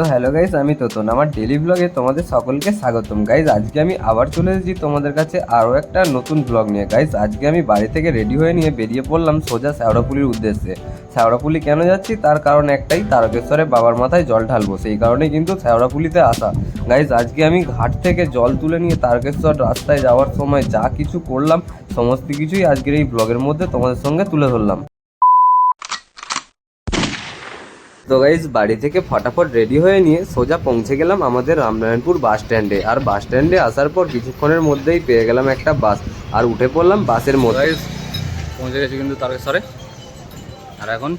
তো hello guys আমি তোতন। আমার ডেলি ব্লগে তোমাদের সকলকে স্বাগতম। গাইজ আজকে আমি আবার চলে এসেছি তোমাদের কাছে আরও একটা নতুন ব্লগ নিয়ে। গাইজ আজকে আমি বাড়ি থেকে রেডি হয়ে নিয়ে বেরিয়ে পড়লাম সোজা শ্যাওড়াপুলির উদ্দেশ্যে। শ্যাওড়াপুলি কেন যাচ্ছি? তার কারণ একটাই, তারকেশ্বরে বাবার মাথায় জল ঢালবো। সেই কারণেই কিন্তু শ্যাওড়াপুলিতে আসা। গাইজ আজকে আমি ঘাট থেকে জল তুলে নিয়ে তারকেশ্বর রাস্তায় যাওয়ার সময় যা কিছু করলাম, সমস্ত কিছুই আজকের এই ব্লগের মধ্যে তোমাদের সঙ্গে তুলে ধরলাম। তো গাইজ বাড়ি থেকে ফটাফট রেডি হয়ে নিয়ে সোজা পৌঁছে গেলাম আমাদের রামনারায়ণপুর বাস স্ট্যান্ডে আর বাস স্ট্যান্ডে আসার পর কিছুক্ষণের মধ্যেই পেয়ে গেলাম একটা বাস আর উঠে পড়লাম বাসের মধ্যে। পৌঁছে গেছি কিন্তু তারকেশ্বরে আর এখন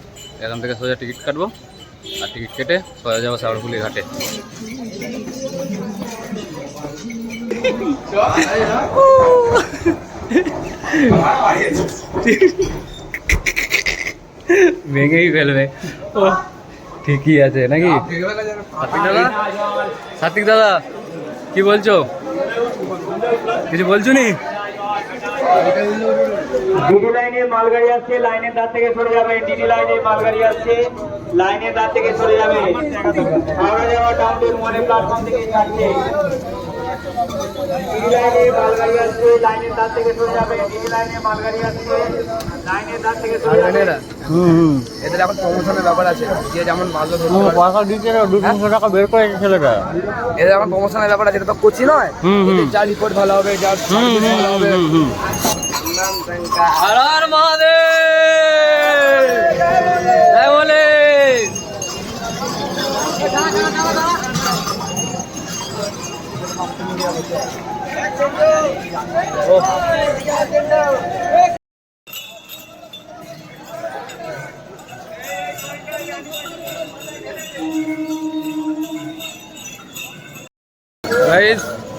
এখান থেকে সোজা টিকিট কাটবো। আর টিকিট কেটে সোজা যাব শ্যাওড়াফুলি ঘাটে। ভেঙেই ফেলবে। ও ঠিকই আছে, নাকি? সাত্বিক দাদা সাত্বিক দাদা কি বলছো? কিছু বলছো নি? ডিডি লাইনে মালগাড়ি আসছে লাইনের দাঁত থেকে সরে যাবে ডিডি লাইনে মালগাড়ি আসছে লাইনের দাঁত থেকে সরে যাবে। হাওড়া যাওয়া টাউনের মনে প্ল্যাটফর্ম থেকে যাচ্ছে। ডিডি লাইনের মালগাড়ি আসছে লাইনের ধার থেকে সরে যাবে ডিডি লাইনের মালগাড়ি আসছে লাইনের ধার থেকে সরে যাবে। এদের এখন প্রমোশনের ব্যাপার আছে যে যেমন ভালো পয়সা দিচ্ছে দু তিনশো টাকা বের করেছে ছেলেটা। এদের এখন প্রমোশনের ব্যাপার আছে এটা তো কোচি নয়। হুম, হুম। এদের যা রিপোর্ট ভালো হবে যা ভালো হবে। মহাদেব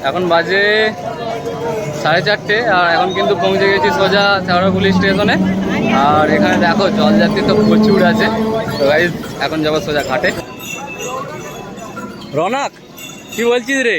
এখন বাজে সাড়ে চারটে আর এখন কিন্তু পৌঁছে গেছি সোজা শ্যাওড়াপুলি স্টেশনে। আর এখানে দেখো জল জলযাত্রী তো প্রচুর আছে। তো এখন যাব সোজা ঘাটে। রনক, কি বলছিস রে?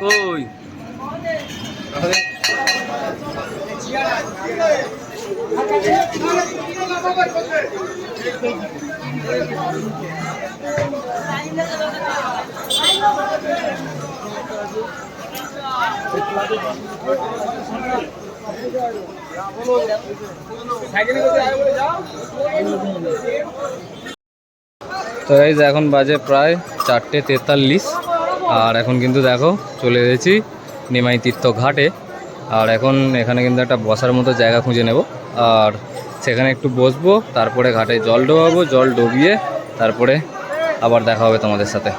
কই তো গাইজ এখন বাজে প্রায় চারটে তেতাল্লিশ। আর এখন কিন্তু দেখো, চলে এসেছি নিমাই তীর্থ ঘাটে আর এখন এখানে কিন্তু একটা বসার মতো জায়গা খুঁজে নেব। আর সেখানে একটু বসবো, তারপরে ঘাটে জল ডোবাবো, জল ডুবিয়ে তারপরে আবার দেখা হবে তোমাদের সাথে।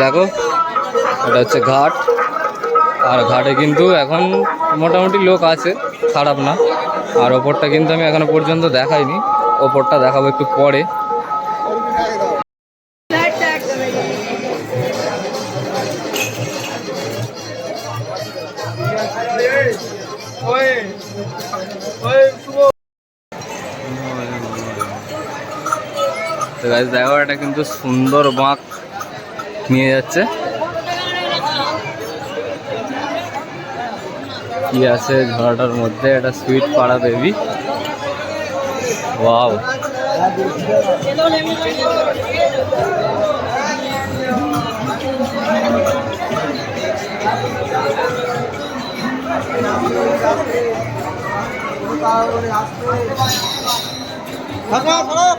দেখো, এটা হচ্ছে ঘাট। আর ঘাটে কিন্তু এখন মোটামুটি লোক আছে, খারাপ না। আর ওপরটা কিন্তু আমি এখনও পর্যন্ত দেখাইনি। ওপরটা দেখাবো একটু পরে। তো গাছ দেখো, এটা কিন্তু সুন্দর বাঁক নিয়ে যাচ্ছে। কি আছে ঝড়টার মধ্যে? একটা সুইট পাড়া বেবি ওয়াও খারাপ খারাপ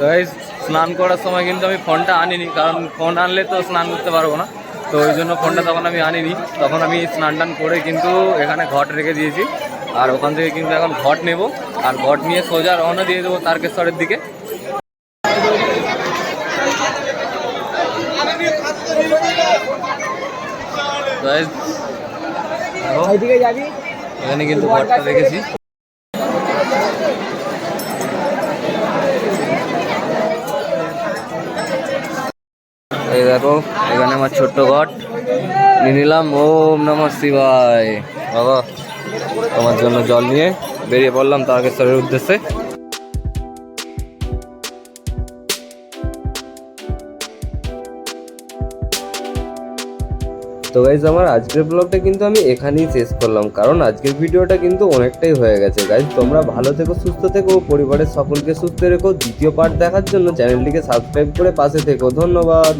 গাইজ স্নান করার সময় কিন্তু আমি ফোনটা আনিনি, কারণ ফোন আনলে তো স্নান করতে পারব না। তো ওই জন্য ফোনটা তখন আমি আনিনি। তখন আমি স্নান টান করে কিন্তু এখানে ঘট রেখে দিয়েছি। আর ওখান থেকে কিন্তু এখন ঘট নেব। আর ঘট নিয়ে সোজা রওনা দিয়ে দেবো তারকেশ্বরের দিকে। এখানে কিন্তু ঘরটা রেখেছি দেখো, এখানে আমার ছোট্ট ঘট নিয়ে নিলাম, ওম নমঃ শিবায়। বাবা, তোমার জন্য জল নিয়ে বেরিয়ে পড়লাম তারকেশ্বরের উদ্দেশ্যে। তো গাইজ আমার আজকের ব্লগটা কিন্তু আমি এখানেই শেষ করলাম, কারণ আজকের ভিডিওটা কিন্তু অনেকটাই হয়ে গেছে। গাইজ তোমরা ভালো থেকো, সুস্থ থেকো, পরিবারের সকলকে সুস্থ রেখো। দ্বিতীয় পার্ট দেখার জন্য চ্যানেলটিকে সাবস্ক্রাইব করে পাশে থেকো। ধন্যবাদ।